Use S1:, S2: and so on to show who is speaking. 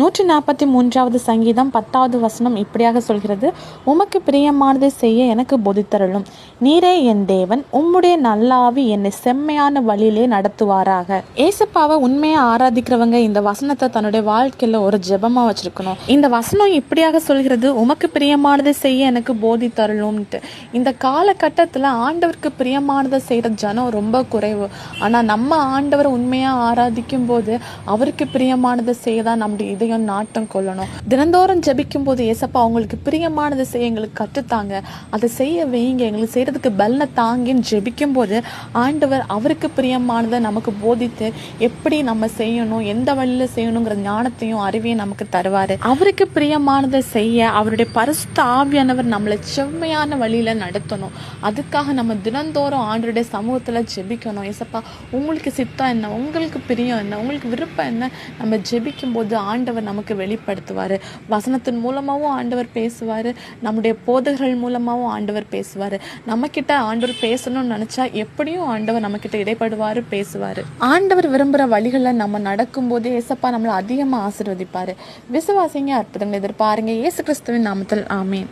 S1: நூற்றி நாற்பத்தி மூன்றாவது சங்கீதம் பத்தாவது வசனம் இப்படியாக சொல்கிறது உமக்கு பிரியமானதை செய்ய எனக்கு பொதித்தருளும். நீரே என் தேவன் உம்முடைய நல்லாவி என்னை செம்மையான வழியிலே நடத்துவாராக. ஏசப்பாவை உண்மையை ஆராதிக்கிறவங்க இந்த வசனத்தை தன்னுடைய வாழ்க்கையில ஒரு ஜெபமா வச்சிருக்கணும். இந்த வசனம் இப்படியாக சொல்கிறது உமக்கு பிரியமானதை செய்ய எனக்கு போதித்தருளும்ட்டு. இந்த காலகட்டத்தில் ஆண்டவருக்கு பிரியமானதை செய்கிற ஜனம் ரொம்ப குறைவு. ஆனால் நம்ம ஆண்டவரை உண்மையாக ஆராதிக்கும் போது அவருக்கு பிரியமானதை செய்ய தான் நம்முடைய இதயம் நாட்டம் கொள்ளணும். தினந்தோறும் ஜபிக்கும் போது ஏசப்பா அவங்களுக்கு பிரியமானதை செய்ய எங்களுக்கு கற்றுத்தாங்க. அதை செய்ய வைங்க எங்களுக்கு செய்யறதுக்கு பலனை தாங்கின்னு ஜெபிக்கும் போது ஆண்டவர் அவருக்கு பிரியமானதை நமக்கு போதித்து எப்படி நம்ம செய்யணும் எந்த வழியில செய்யணுங்கிற ஞானத்தையும் அறிவையும் நமக்கு தருவாரு. அவருக்கு பிரியமானதை செய்ய அவருடைய பரிசுத்த ஆவியானவர் நம்மளை செம்மையான வழியில நடத்தணும். அதுக்காக நம்ம தினந்தோறும் ஆண்டருடைய சமூகத்துல ஜெபிக்கணும். ஏசப்பா உங்களுக்கு சித்தம் என்ன? உங்களுக்கு பிரியம் என்ன? உங்களுக்கு விருப்பம் என்ன? நம்ம ஜெபிக்கும் போது ஆண்டவர் ஆண்டவர் நமக்கு வெளிப்படுத்துவார். வசனத்தின் மூலமாகவும் ஆண்டவர் பேசுவார். நம்முடைய போதகர்கள் மூலமாகவும் ஆண்டவர் பேசுவார். நம்மக்கிட்ட ஆண்டவர் பேசணும்னு நினச்சா எப்படியும் ஆண்டவர் நம்மக்கிட்ட இடைப்படுவார் பேசுவார். ஆண்டவர் விரும்புகிற வழிகளில் நம்ம நடக்கும்போது ஏசப்பா நம்மளை அதிகமாக ஆசிர்வதிப்பார். விசுவாசிங்க அற்புதங்கள் எதிர்பாருங்க. இயேசு கிறிஸ்துவின் நாமத்தில் ஆமீன்.